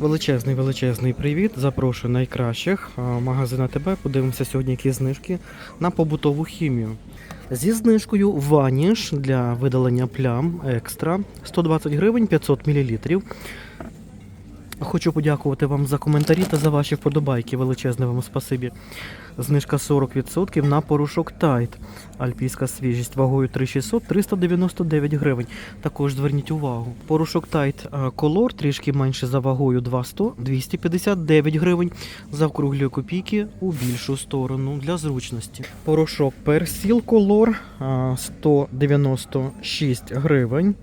Величезний величезний привіт. Запрошую найкращих. магазина ТБ. Подивимося сьогодні, які знижки на побутову хімію. Зі знижкою Ваніш для видалення плям екстра 120 гривень 500 мл. Хочу подякувати вам за коментарі та за ваші вподобайки. Величезне вам спасибі. Знижка 40% на порошок Тайт. Альпійська свіжість вагою 3600 399 гривень. Також зверніть увагу. Порошок Тайт Колор трішки менше за вагою 200 259 гривень. Заокруглюю копійки у більшу сторону для зручності. Порошок Персіл Колор 196 гривень.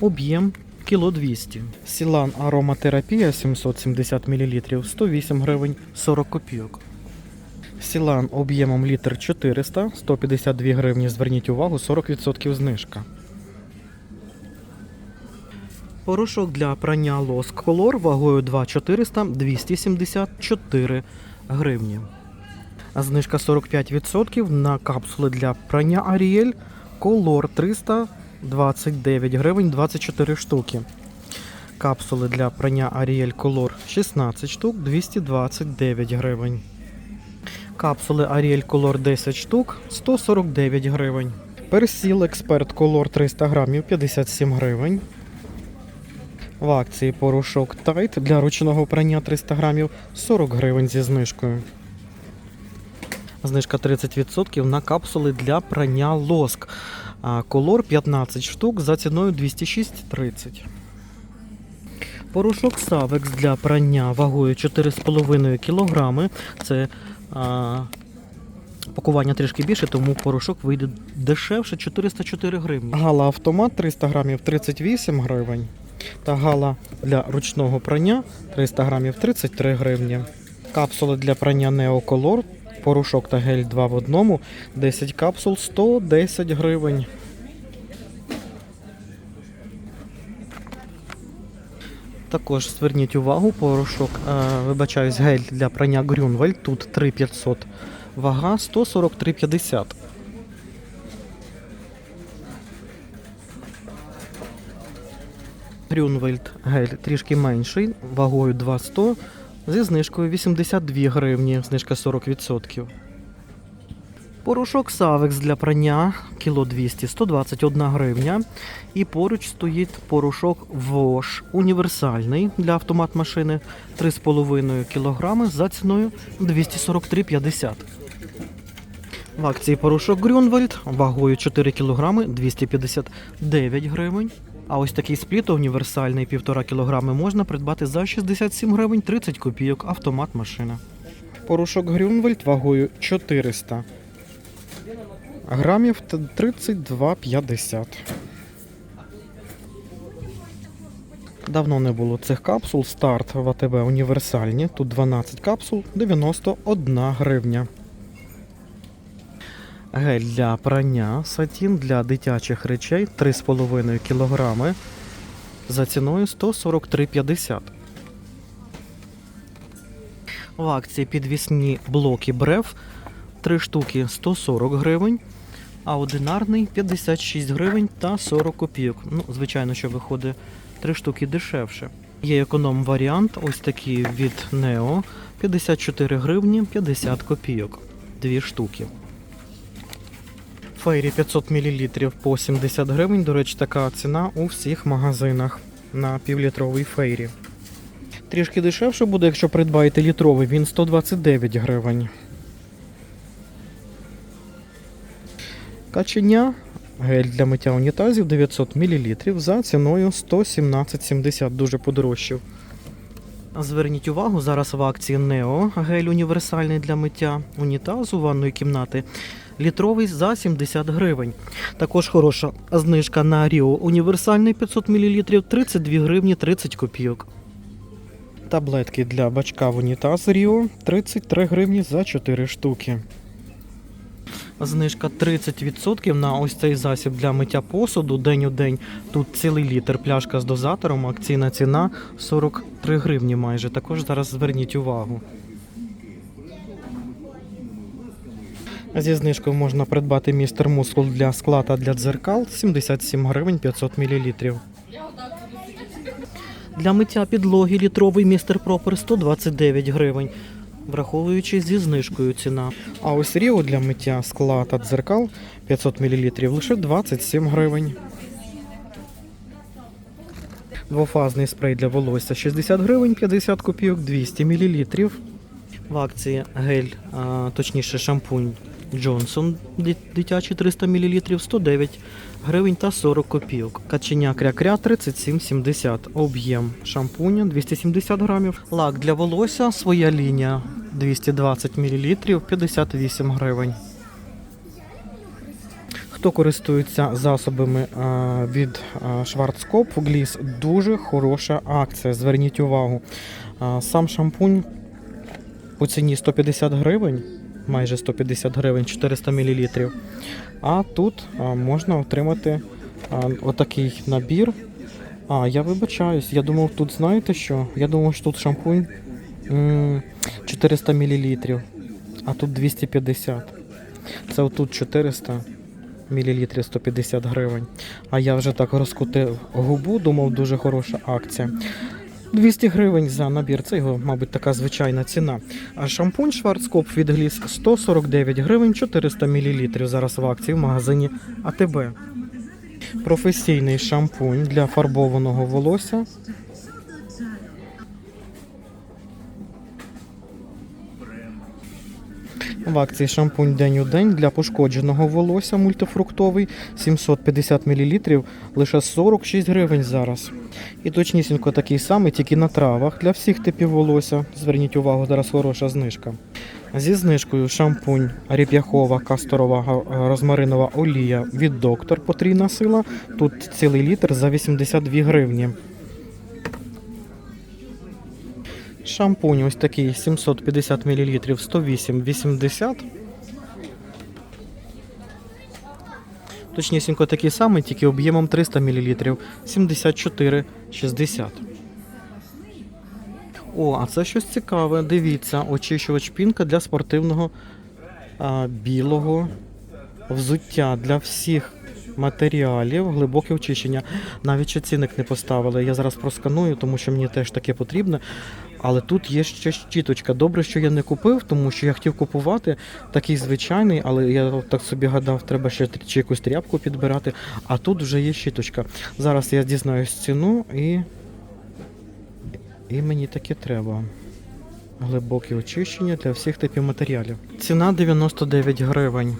Об'єм кіло 200. Сілан ароматерапія 770 мл 108 гривень 40 копійок. Сілан об'ємом літр 400, 152 гривні. Зверніть увагу, 40% знижка. Порошок для прання лоск колор вагою 2400 274 гривні. Знижка 45% на капсули для прання Аріель колор 329 гривень 24 штуки. Капсули для прання Ariel Color 16 штук 229 гривень. Капсули Ariel Color 10 штук 149 гривень. Персіл Експерт Color 300 грамів 57 гривень. В акції порошок Tide для ручного прання 300 грамів 40 гривень зі знижкою. Знижка 30% на капсули для прання лоск. Колор 15 штук за ціною 206,30. Порошок Савекс для прання вагою 4,5 кг. Це а, пакування трішки більше, тому порошок вийде дешевше 404 гривні. Гала автомат 300 грамів 38 гривень. Та гала для ручного прання 300 грамів 33 гривні. Капсули для прання Neocolor, порошок та гель 2 в одному, 10 капсул 110 гривень. Також зверніть увагу, порошок, е, вибачаюсь, гель для прання Grünwald, тут 3500, вага 143,50. Grünwald гель трішки менший, вагою 200, зі знижкою 82 гривні, знижка 40%. Порошок Савекс для прання кіло 200 121 гривня. І поруч стоїть порошок Вош універсальний для автомат машини 3,5 кг за ціною 243,50. В акції порошок Грюнвальд вагою 4 кг 259 гривень. А ось такий спліт універсальний 1,5 кг можна придбати за 67 гривень 30 копійок автомат машина. Порошок Грюнвальд вагою 400 грамів 32,50. Давно не було цих капсул. Старт в АТБ універсальні. Тут 12 капсул, 91 гривня. Гель для прання сатін для дитячих речей 3,5 кг за ціною 143,50. В акції підвісні блоки Брев 3 штуки 140 гривень, а одинарний 56 гривень та 40 копійок. Ну, звичайно, що виходить 3 штуки дешевше. Є економ варіант, ось такий від Neo 54 гривні 50 копійок. Дві штуки. Фейрі 500 мл по 70 гривень. До речі, така ціна у всіх магазинах на півлітровий фейрі. Трішки дешевше буде, якщо придбаєте літровий, він 129 гривень. Каченя гель для миття унітазів 900 мл за ціною 117,70, дуже подорожчав. Зверніть увагу, зараз в акції Нео гель універсальний для миття унітазу ванної кімнати. Літровий за 70 гривень. Також хороша знижка на Ріо універсальний 500 мл 32 гривні 30 копійок. Таблетки для бачка в унітаз Ріо 33 гривні за 4 штуки. Знижка 30% на ось цей засіб для миття посуду день у день. Тут цілий літр пляшка з дозатором, акційна ціна 43 гривні майже. Також зараз зверніть увагу. Зі знижкою можна придбати містер мускул для скла та для дзеркал 77 гривень 500 мл. Для миття підлоги літровий містер Пропер 129 гривень, враховуючи зі знижкою ціна. А ось Ріо для миття скла та дзеркал 500 мл лише 27 гривень. Двофазний спрей для волосся 60 гривень, 50 копійок, 200 мл. В акції гель, а, точніше шампунь Джонсон ди- дитячий 300 мл 109 гривень та 40 копійок. Каченя кря-кря 37,70. Об'єм шампуня 270 грамів. Лак для волосся своя лінія 220 мл 58 гривень. Хто користується засобами а, від а, Schwarzkopf Gliss, дуже хороша акція. Зверніть увагу. А, Сам шампунь по ціні 150 гривень, майже 150 гривень, 400 мл. А тут можна отримати отакий набір. А, я вибачаюсь, я думав, тут знаєте що? Я думав, що тут шампунь 400 мл, а тут 250. Це отут 400 мл 150 гривень. А я вже так розкутив губу, думав, дуже хороша акція. 200 гривень за набір. Це його, мабуть, така звичайна ціна. А шампунь Schwarzkopf від Gliss 149 гривень 400 мл. Зараз в акції в магазині АТБ. Професійний шампунь для фарбованого волосся. В акції шампунь день у день для пошкодженого волосся мультифруктовий 750 мл лише 46 гривень зараз. І точнісінько такий самий, тільки на травах для всіх типів волосся. Зверніть увагу, зараз хороша знижка. Зі знижкою шампунь ріп'яхова касторова розмаринова олія від доктор потрійна сила. Тут цілий літр за 82 гривні. Шампунь ось такий 750 мл 108,80. Точнісінько такий самий, тільки об'ємом 300 мл 74,60. О, а це щось цікаве. Дивіться, очищувач пінка для спортивного а, білого взуття для всіх матеріалів, глибоке очищення. Навіть ще цінник не поставили. Я зараз просканую, тому що мені теж таке потрібно. Але тут є ще щіточка. Добре, що я не купив, тому що я хотів купувати такий звичайний, але я так собі гадав, треба ще чи якусь тряпку підбирати. А тут вже є щіточка. Зараз я дізнаюсь ціну і. І мені таке треба. Глибоке очищення для всіх типів матеріалів. Ціна 99 гривень.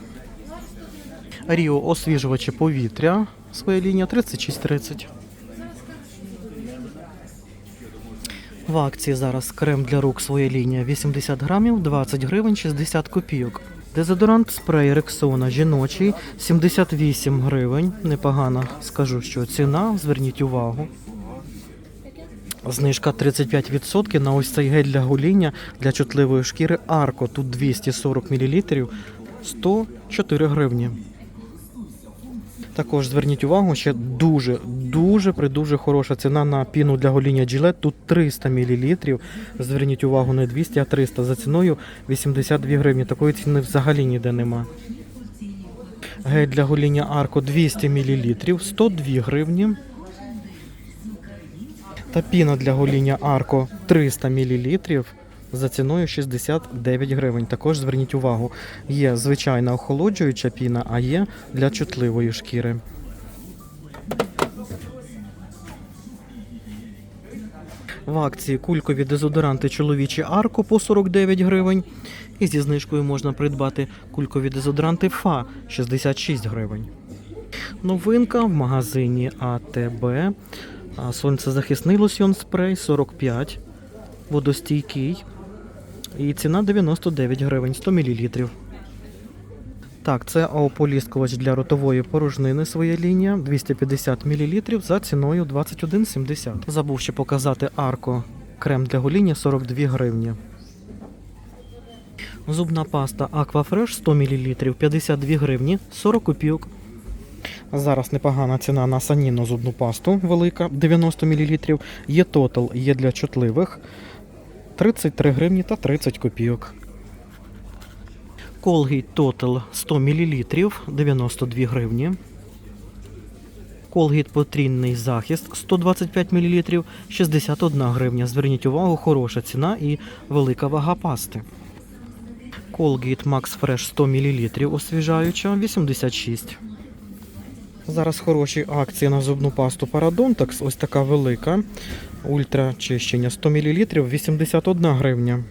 Ріо освіжувачі повітря. Своя лінія 3630. В акції зараз крем для рук своя лінія 80 грамів, 20 гривень 60 копійок. Дезодорант спрей Рексона жіночий 78 гривень. Непогана, скажу, що ціна, зверніть увагу. Знижка 35% на ось цей гель для гоління для чутливої шкіри Арко. Тут 240 мл 104 гривні. Також зверніть увагу, ще дуже, дуже придуже хороша ціна на піну для гоління Gillette. Тут 300 мл. Зверніть увагу, не 200, а 300 за ціною 82 гривні. Такої ціни взагалі ніде нема. Гель для гоління Арко 200 мл 102 гривні. Та піна для гоління Арко 300 мл за ціною 69 гривень. Також зверніть увагу, є звичайна охолоджуюча піна, а є для чутливої шкіри. В акції кулькові дезодоранти чоловічі Арко по 49 гривень. І зі знижкою можна придбати кулькові дезодоранти ФА 66 гривень. Новинка в магазині АТБ. Сонцезахисний лосьйон спрей 45, водостійкий. І ціна 99 гривень 100 мл. Так, це ополіскувач для ротової порожнини своя лінія 250 мл за ціною 21,70. Забув ще показати арко крем для гоління 42 гривні. Зубна паста Aquafresh 100 мл 52 гривні 40 копійок. Зараз непогана ціна на саніну зубну пасту велика 90 мл. Є тотал, є для чутливих 33 гривні та 30 копійок. Colgate Total 100 мл 92 гривні. Колгейт потрійний захист 125 мл 61 гривня. Зверніть увагу, хороша ціна і велика вага пасти. Colgate Max Fresh 100 мл освіжаюча 86. Зараз хороші акції на зубну пасту Parodontax. Ось така велика. Ультра чищення 100 мл 81 гривня.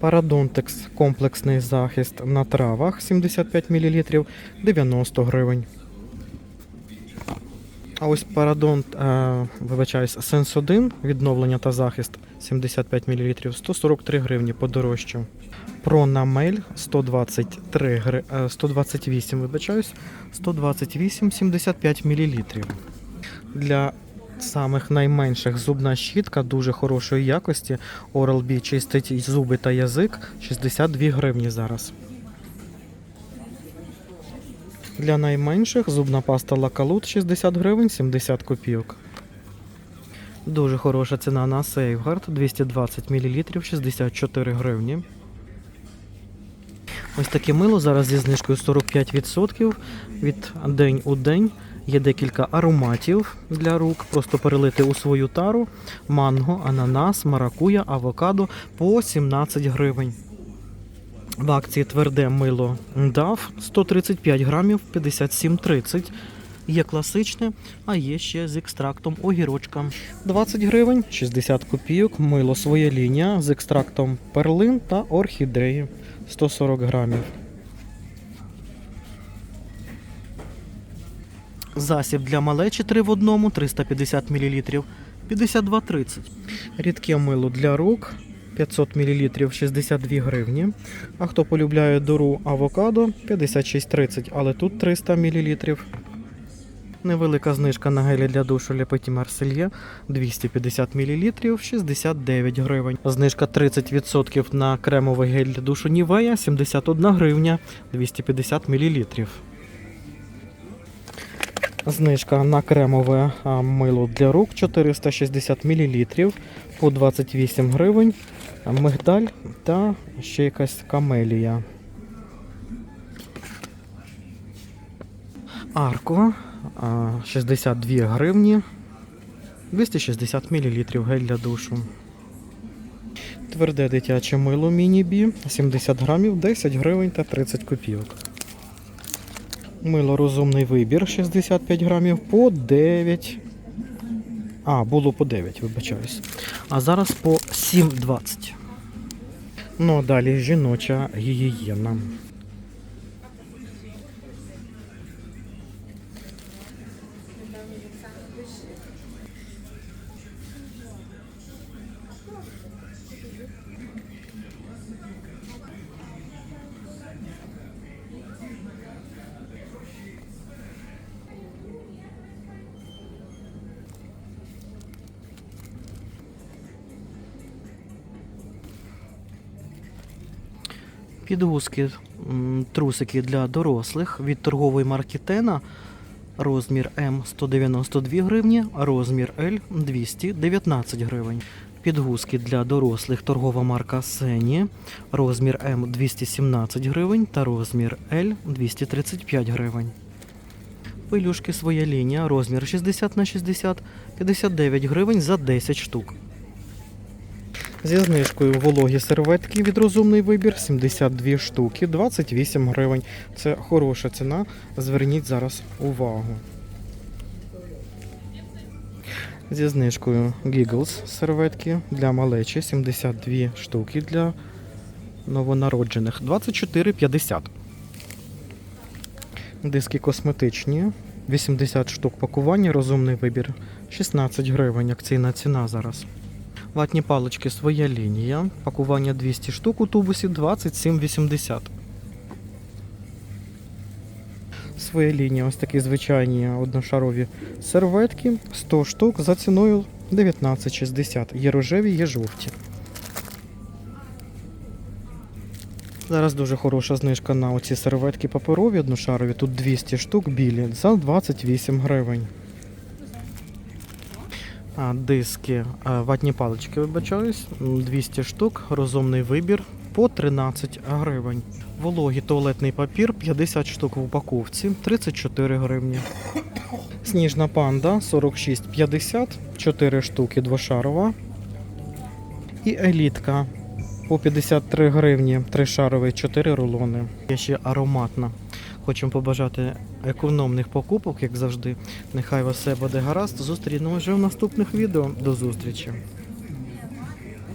Parodontax комплексний захист на травах 75 мл 90 гривень. А ось Parodont, е, вибачаюсь, Sense 1 відновлення та захист 75 мл 143 гривні подорожчав. Пронамель 123 гри, е, 128, вибачаюсь, 128 75 мл. Для самих найменших зубна щітка дуже хорошої якості. Oral-B чистить зуби та язик 62 гривні зараз. Для найменших зубна паста Лакалут 60 гривень 70 копійок. Дуже хороша ціна на Safeguard 220 мл 64 гривні. Ось таке мило зараз зі знижкою 45% від день у день. Є декілька ароматів для рук. Просто перелити у свою тару. Манго, ананас, маракуя, авокадо по 17 гривень. В акції тверде мило DAF 135 грамів 57,30. Є класичне, а є ще з екстрактом огірочка. 20 гривень 60 копійок. Мило своя лінія з екстрактом перлин та орхідеї 140 грамів. Засіб для малечі 3 в одному 350 мл 52,30. Рідке мило для рук 500 мл 62 гривні. А хто полюбляє дору авокадо 56,30, але тут 300 мл. Невелика знижка на гелі для душу Petit Marseille 250 мл 69 гривень. Знижка 30% на кремовий гель для душу Нівея 71 гривня 250 мл. Знижка на кремове мило для рук 460 мл по 28 гривень. Мигдаль та ще якась камелія. Арко 62 гривні. 260 мл гель для душу. Тверде дитяче мило міні-бі 70 грамів 10 гривень та 30 копійок. Мило розумний вибір 65 грамів по 9. А, було по 9, вибачаюсь. А зараз по 7,20. Ну, а далі жіноча гігієна. Підгузки, трусики для дорослих від торгової марки Тена. Розмір М 192 гривні, розмір Л 219 гривень. Підгузки для дорослих торгова марка Сені. Розмір М 217 гривень та розмір Л 235 гривень. Пилюшки своя лінія, розмір 60 на 60, 59 гривень за 10 штук. Зі знижкою вологі серветки від розумний вибір 72 штуки, 28 гривень. Це хороша ціна. Зверніть зараз увагу. Зі знижкою Giggles серветки для малечі 72 штуки для новонароджених 24,50. Диски косметичні 80 штук пакування, розумний вибір 16 гривень. Акційна ціна зараз. Ватні палички своя лінія. Пакування 200 штук у тубусі 27,80. Своя лінія, ось такі звичайні одношарові серветки. 100 штук за ціною 19,60. Є рожеві, є жовті. Зараз дуже хороша знижка на оці серветки паперові одношарові. Тут 200 штук білі за 28 гривень. Диски, ватні палички, вибачаюсь, 200 штук, розумний вибір, по 13 гривень. Вологий туалетний папір 50 штук в упаковці 34 гривні. Сніжна панда 46,50, 4 штуки двошарова. І елітка по 53 гривні, 3 шарові, 4 рулони. Є ще ароматна. Хочемо побажати економних покупок, як завжди. Нехай у вас все буде гаразд. Зустрінемо вже в наступних відео. До зустрічі!